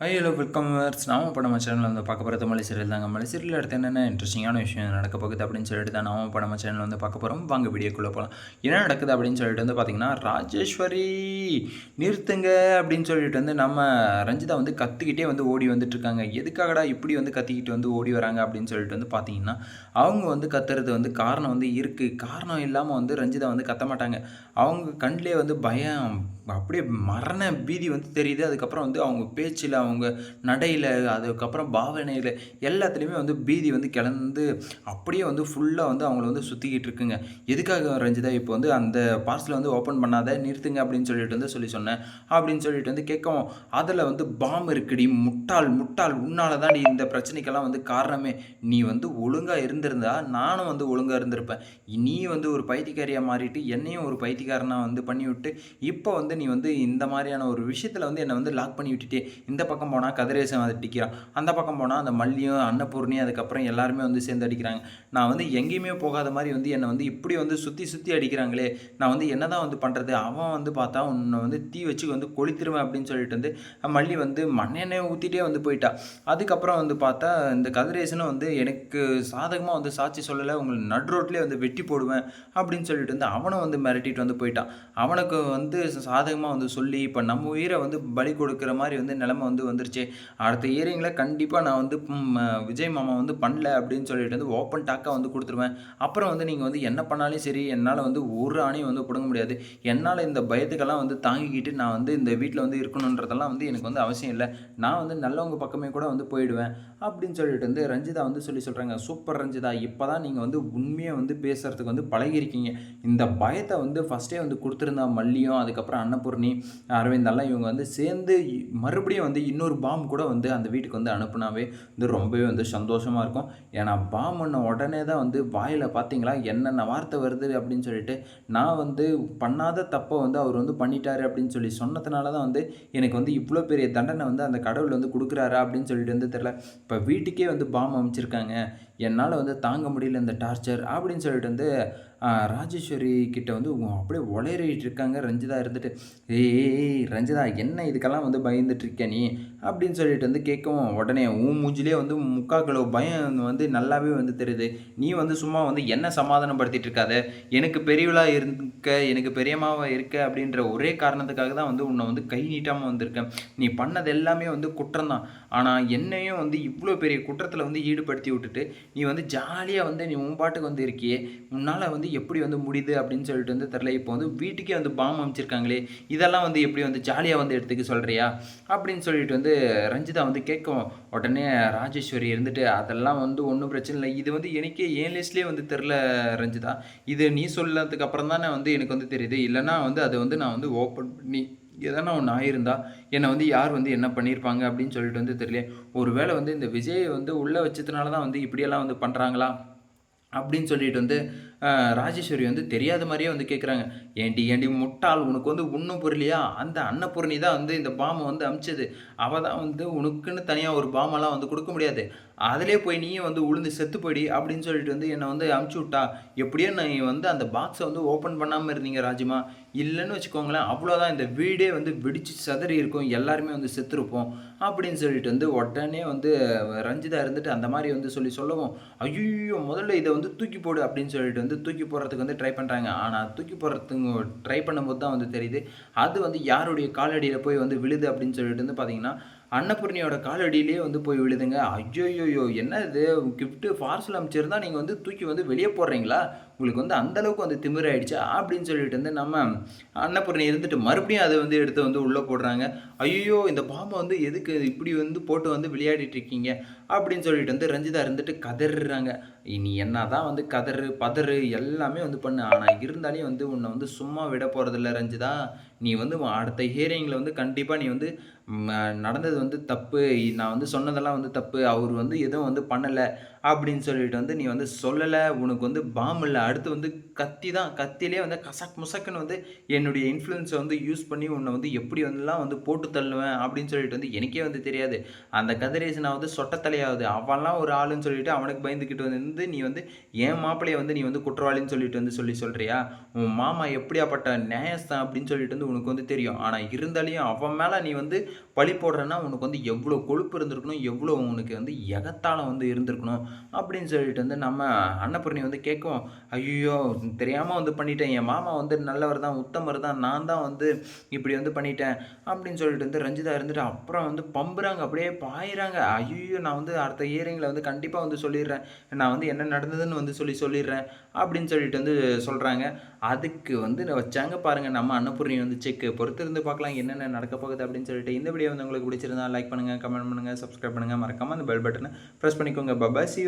High hello welcome verse நாம இப்போ நம்ம சேனலில் வந்து பார்க்க போகிறது மலை சீரியல் தாங்க. மலை சீரியல் அடுத்து என்னென்ன இன்ட்ரெஸ்டிங்கான விஷயம் நடக்க போகுது அப்படின்னு சொல்லிட்டு தான் நாம இப்போ நம்ம சேனலில் வந்து பார்க்க போகிறோம் வாங்க வீடியோக்குள்ளே போகலாம் என்ன நடக்குது அப்படின்னு சொல்லிட்டு வந்து பார்த்தீங்கன்னா ராஜேஸ்வரி நிறுத்துங்க அப்படின்னு சொல்லிட்டு வந்து நம்ம ரஞ்சிதா வந்து கத்திக்கிட்டே வந்து ஓடி வந்துட்டு இருக்காங்க எதுக்காகடா இப்படி வந்து கத்திக்கிட்டு வந்து ஓடி வராங்க அப்படின்னு சொல்லிட்டு வந்து பார்த்தீங்கன்னா அவங்க வந்து கத்துறது வந்து காரணம் வந்து இருக்குது காரணம் இல்லாமல் வந்து ரஞ்சிதா வந்து கத்த மாட்டாங்க. அவங்க கண்ணிலே வந்து பயம் அப்படியே மரண பீதி வந்து தெரியுது. அதுக்கப்புறம் வந்து அவங்க பேச்சில் அவங்க நடையில் அதுக்கப்புறம் பாவனையில் எல்லாத்துலேயுமே வந்து பீதி வந்து கிளந்து அப்படியே வந்து ஃபுல்லாக வந்து அவங்கள வந்து சுற்றிக்கிட்டு இருக்குங்க. எதுக்காக ரஞ்சிதா இப்போ வந்து அந்த பார்சலை வந்து ஓப்பன் பண்ணாத நிறுத்துங்க அப்படின்னு சொல்லிட்டு வந்து சொல்லி சொன்னேன். அப்படின்னு சொல்லிட்டு வந்து கேட்கவும் அதில் வந்து பாம் இருக்குடி முட்டாள் முட்டாள் உன்னால தான் நீ இந்த பிரச்சனைக்கெல்லாம் வந்து காரணமே. நீ வந்து ஒழுங்காக இருந்திருந்தா நானும் வந்து ஒழுங்காக இருந்திருப்பேன். நீ வந்து ஒரு பைத்தியக்காரியாக மாறிட்டு என்னையும் ஒரு பைத்தியக்காரனாக வந்து பண்ணிவிட்டு இப்போ வந்து நீ வந்து இந்த மாதிரியான ஒரு விஷயத்தில் வந்து என்னை வந்து லாக் பண்ணி விட்டுட்டே. இந்த பக்கம் போனால் கதிரேசன் அதை அடிக்கிறான். அந்த பக்கம் போனால் அந்த மல்லியும் அன்னபூர்ணி அதுக்கப்புறம் எல்லாருமே வந்து சேர்ந்து அடிக்கிறாங்க. நான் வந்து எங்கேயுமே போகாத மாதிரி வந்து என்னை வந்து இப்படி வந்து சுற்றி சுற்றி அடிக்கிறாங்களே. நான் வந்து என்ன தான் வந்து பண்ணுறது அவன் வந்து பார்த்தா உன்னை வந்து தீ வச்சு வந்து கொளுத்திருவேன் அப்படின்னு சொல்லிட்டு வந்து மல்லி வந்து மண்ணெண்ணெய் ஊற்றிட்டே வந்து போயிட்டா. அதுக்கப்புறம் வந்து பார்த்தா இந்த கதிரேசனும் வந்து எனக்கு சாதகமாக வந்து சாட்சி சொல்லலை உங்களை நடு ரோட்லேயே வந்து வெட்டி போடுவேன் அப்படின்னு சொல்லிட்டு வந்து அவனை வந்து மிரட்டிட்டு வந்து போயிட்டான். அவனுக்கு வந்து சாதகமாக வந்து சொல்லி இப்போ நம்ம உயிரை வந்து பலி கொடுக்குற மாதிரி வந்து நிலமை வந்து வந்துருச்சு. அடுத்த இயரிங்கில் கண்டிப்பாக நான் வந்து விஜய் மாமா வந்து பண்ணல அப்படின்னு சொல்லிட்டு வந்து ஓப்பன் டாக்காக வந்து கொடுத்துருவேன். அப்புறம் வந்து நீங்கள் வந்து என்ன பண்ணாலும் சரி என்னால் வந்து ஒரு ஆணையும் வந்து பிடுங்க முடியாது. என்னால் இந்த பயத்துக்கெல்லாம் வந்து தாங்கிக்கிட்டு நான் வந்து இந்த வீட்டில் வந்து இருக்கணுன்றதெல்லாம் வந்து எனக்கு வந்து அவசியம் இல்லை. நான் வந்து நல்லவங்க பக்கமே கூட வந்து போயிடுவேன். அப்படின்னு சொல்லிட்டு வந்து ரஞ்சிதா வந்து சொல்லி சொல்கிறாங்க சூப்பர் ரஞ்சிதா இப்போ தான் நீங்கள் வந்து உண்மையாக வந்து பேசுகிறதுக்கு வந்து பழகிருக்கீங்க இந்த பயத்தை வந்து ஃபஸ்ட்டே வந்து கொடுத்துருந்தா மல்லியும் அதுக்கப்புறம் அண்ணன் அன்னபூர்ணி அரவிந்தெல்லாம் இவங்க வந்து சேர்ந்து மறுபடியும் வந்து இன்னொரு பாம் கூட வந்து அந்த வீட்டுக்கு வந்து அனுப்புனாவே வந்து ரொம்பவே வந்து சந்தோஷமாக இருக்கும். ஏன்னா பாம் பண்ண உடனே தான் வந்து வாயில் பார்த்தீங்களா என்னென்ன வார்த்தை வருது அப்படின்னு சொல்லிட்டு நான் வந்து பண்ணாத தப்பை வந்து அவர் வந்து பண்ணிட்டாரு அப்படின்னு சொல்லி சொன்னதுனால தான் வந்து எனக்கு வந்து இவ்வளோ பெரிய தண்டனை வந்து அந்த கடவுள் வந்து கொடுக்குறாரா அப்படின்னு சொல்லிட்டு வந்து தெரில இப்போ வீட்டுக்கே வந்து பாம் அமைச்சிருக்காங்க. என்னால் வந்து தாங்க முடியல இந்த டார்ச்சர் அப்படின்னு சொல்லிட்டு வந்து ராஜேஸ்வரி கிட்ட வந்து அப்படியே உளறிட்டு இருக்காங்க. ரஞ்சிதா இருந்துட்டு ஏய் ஏய் ரஞ்சிதா என்ன இதுக்கெல்லாம் வந்து பயந்துட்டு இருக்க நீ? அப்படின்னு சொல்லிட்டு வந்து கேட்கவும் உடனே உன் மூஞ்சிலே வந்து முக்கா கிலோ பயம் வந்து நல்லாவே வந்து தெரியுது. நீ வந்து சும்மா வந்து என்ன சமாதானப்படுத்திட்டு இருக்காத? எனக்கு பெரியவளாக இருக்க எனக்கு பெரியம்மாவாக இருக்க அப்படின்ற ஒரே காரணத்துக்காக தான் வந்து உன்னை வந்து கை நீட்டாமல் வந்திருக்கேன். நீ பண்ணது எல்லாமே வந்து குற்றம் தான் ஆனால் என்னையும் வந்து இவ்வளோ பெரிய குற்றத்தில் வந்து ஈடுபடுத்தி விட்டுட்டு நீ வந்து ஜாலியாக வந்து நீ உன் பாட்டுக்கு வந்து இருக்கியே. உன்னால் வந்து எப்படி வந்து முடியுது அப்படின்னு சொல்லிட்டு வந்து தெரில இப்போ வந்து வீட்டுக்கே வந்து பாம் அமைச்சிருக்காங்களே. இதெல்லாம் வந்து எப்படி வந்து ஜாலியாக வந்து எடுத்துக்க சொல்கிறியா அப்படின்னு சொல்லிட்டு வந்து ரஞ்சிதா வந்து கேட்கும். உடனே ராஜேஸ்வரி இருந்துட்டு அதெல்லாம் வந்து ஒன்றும் பிரச்சனை இல்லை. இது வந்து எனக்கே என் லிஸ்ட்லேயே வந்து தெரில ரஞ்சிதா. இது நீ சொல்லதுக்கு அப்புறம் தானே வந்து எனக்கு வந்து தெரியுது. இல்லைன்னா வந்து அதை வந்து நான் வந்து ஓப்பன் பண்ணி எதனா ஒன்று ஆயிருந்தா என்னை வந்து யார் வந்து என்ன பண்ணியிருப்பாங்க அப்படின்னு சொல்லிட்டு வந்து தெரியல ஒருவேளை வந்து இந்த விஜயை வந்து உள்ளே வச்சதுனால தான் வந்து இப்படியெல்லாம் வந்து பண்ணுறாங்களா அப்படின்னு சொல்லிட்டு வந்து ராஜேஸ்வரி வந்து தெரியாத மாதிரியே வந்து கேட்குறாங்க ஏண்டி ஏண்டி முட்டாள் உனக்கு வந்து ஒன்றும் புரியலையா? அந்த அன்னபூர்ணி தான் வந்து இந்த பாமை வந்து அமிச்சது. அவள் தான் வந்து உனக்குன்னு தனியாக ஒரு பாமெல்லாம் வந்து கொடுக்க முடியாது. அதிலே போய் நீயும் வந்து உளுந்து செத்துப்படி அப்படின்னு சொல்லிட்டு வந்து என்னை வந்து அமுச்சு விட்டா. எப்படியோ நீ வந்து அந்த பாக்ஸை வந்து ஓப்பன் பண்ணாமல் இருந்தீங்க ராஜிமா. இல்லைன்னு வச்சுக்கோங்களேன் அவ்வளோதான் இந்த வீடே வந்து வெடிச்சு சதறி இருக்கும். எல்லாருமே வந்து செத்துருப்போம் அப்படின்னு சொல்லிட்டு வந்து உடனே வந்து ரஞ்சிதா இருந்துட்டு அந்த மாதிரி வந்து சொல்லி சொல்லவும் ஐயோ முதல்ல இதை வந்து தூக்கி போடு அப்படின்னு சொல்லிட்டு வந்து தூக்கி போடுறதுக்கு வந்து ட்ரை பண்ணுறாங்க ஆனால் தூக்கி போடுறதுக்கு ட்ரை பண்ணும்போது தான் வந்து தெரியுது. அது வந்து யாருடைய காலடியில் போய் வந்து விழுது அப்படின்னு சொல்லிட்டு வந்து பார்த்தீங்கன்னா அன்னபூர்ணியோட காலடியிலே வந்து போய் விழுதுங்க. ஐயோயோயோ என்ன இது கிஃப்ட்டு பார்சல் அமைச்சிருந்தா நீங்கள் வந்து தூக்கி வந்து வெளியே போடுறீங்களா? உங்களுக்கு வந்து அந்தளவுக்கு வந்து திமிராயிடுச்சா அப்படின்னு சொல்லிட்டு வந்து நம்ம அன்னபூர்ணி இருந்துட்டு மறுபடியும் அதை வந்து எடுத்து வந்து உள்ளே போடுறாங்க. ஐயோ இந்த பாம்பை வந்து எதுக்கு இப்படி வந்து போட்டு வந்து விளையாடிட்டு இருக்கீங்க? அப்படின்னு சொல்லிட்டு வந்து ரஞ்சிதா இருந்துட்டு கதறாங்க நீ என்ன தான் வந்து கதறு பதறு எல்லாமே வந்து பண்ணு. ஆனால் இருந்தாலும் வந்து உன்னை வந்து சும்மா விட போகிறதில்ல ரஞ்சிதா. நீ வந்து அடுத்த ஹியரிங்கில் வந்து கண்டிப்பாக நீ வந்து நடந்தது வந்து தப்பு. நான் வந்து சொன்னதெல்லாம் வந்து தப்பு. அவர் வந்து எதுவும் வந்து பண்ணலை. அப்படின்னு சொல்லிட்டு வந்து நீ வந்து சொல்லலை. உனக்கு வந்து பாம் இல்லை. அடுத்து வந்து கத்தி தான். கத்திலே வந்து கசக் முசக்குன்னு வந்து என்னுடைய இன்ஃப்ளூயன்ஸை வந்து யூஸ் பண்ணி உன்னை வந்து எப்படி வந்துலாம் வந்து போட்டு தள்ளுவேன் அப்படின்னு சொல்லிட்டு வந்து எனக்கே வந்து தெரியாது. அந்த கதிரேசனை வந்து சொட்டத்தலையாவது. அவன்லாம் ஒரு ஆளுன்னு சொல்லிட்டு அவனுக்கு பயந்துக்கிட்டு வந்து நீ வந்து என் மாப்பிள்ளைய வந்து நீ வந்து குற்றவாளின்னு சொல்லிட்டு வந்து சொல்லி சொல்கிறியா உன் மாமா எப்படியாப்பட்ட நியாயஸ்தான் அப்படின்னு சொல்லிட்டு வந்து உனக்கு வந்து தெரியும். ஆனால் இருந்தாலையும் அவன் மேலே நீ வந்து பழி போடுறேன்னா உனக்கு வந்து எவ்வளோ கொழுப்பு இருந்திருக்கணும் எவ்வளோ உனக்கு வந்து எகத்தாளம் வந்து இருந்திருக்கணும் அப்படின்னு சொல்லிட்டு வந்து நம்ம அன்னபூர்ணி வந்து கேட்கும் ஐயோ தெரியாமல் வந்து பண்ணிட்டேன். என் மாமா வந்து நல்லவர் தான் உத்தமர் தான் நான் தான் வந்து இப்படி வந்து பண்ணிட்டேன் அப்படின்னு சொல்லிட்டு வந்து ரஞ்சிதா இருந்துட்டு அப்புறம் வந்து பம்புறாங்க. அப்படியே பாயிறாங்க. ஐயோ நான் வந்து அடுத்த இயரிங்கில் வந்து கண்டிப்பாக வந்து சொல்லிடுறேன். நான் வந்து என்ன நடந்ததுன்னு வந்து சொல்லி சொல்லிடுறேன் அப்படின்னு சொல்லிட்டு வந்து சொல்கிறாங்க அதுக்கு வந்து வச்சாங்க பாருங்கள் நம்ம அன்னபூர்ணி வந்து செக்கு பொறுத்து இருந்து பார்க்கலாம் என்னென்ன நடக்க போகுது அப்படின்னு சொல்லிட்டு. இந்த வீடியோ வந்து உங்களுக்கு பிடிச்சிருந்தா லைக் பண்ணுங்கள் கமெண்ட் பண்ணுங்கள் சப்ஸ்கிரைப் பண்ணுங்கள் மறக்காமல் அந்த பெல் பட்டனை ப்ரெஸ் பண்ணிக்கோங்க. Bye bye C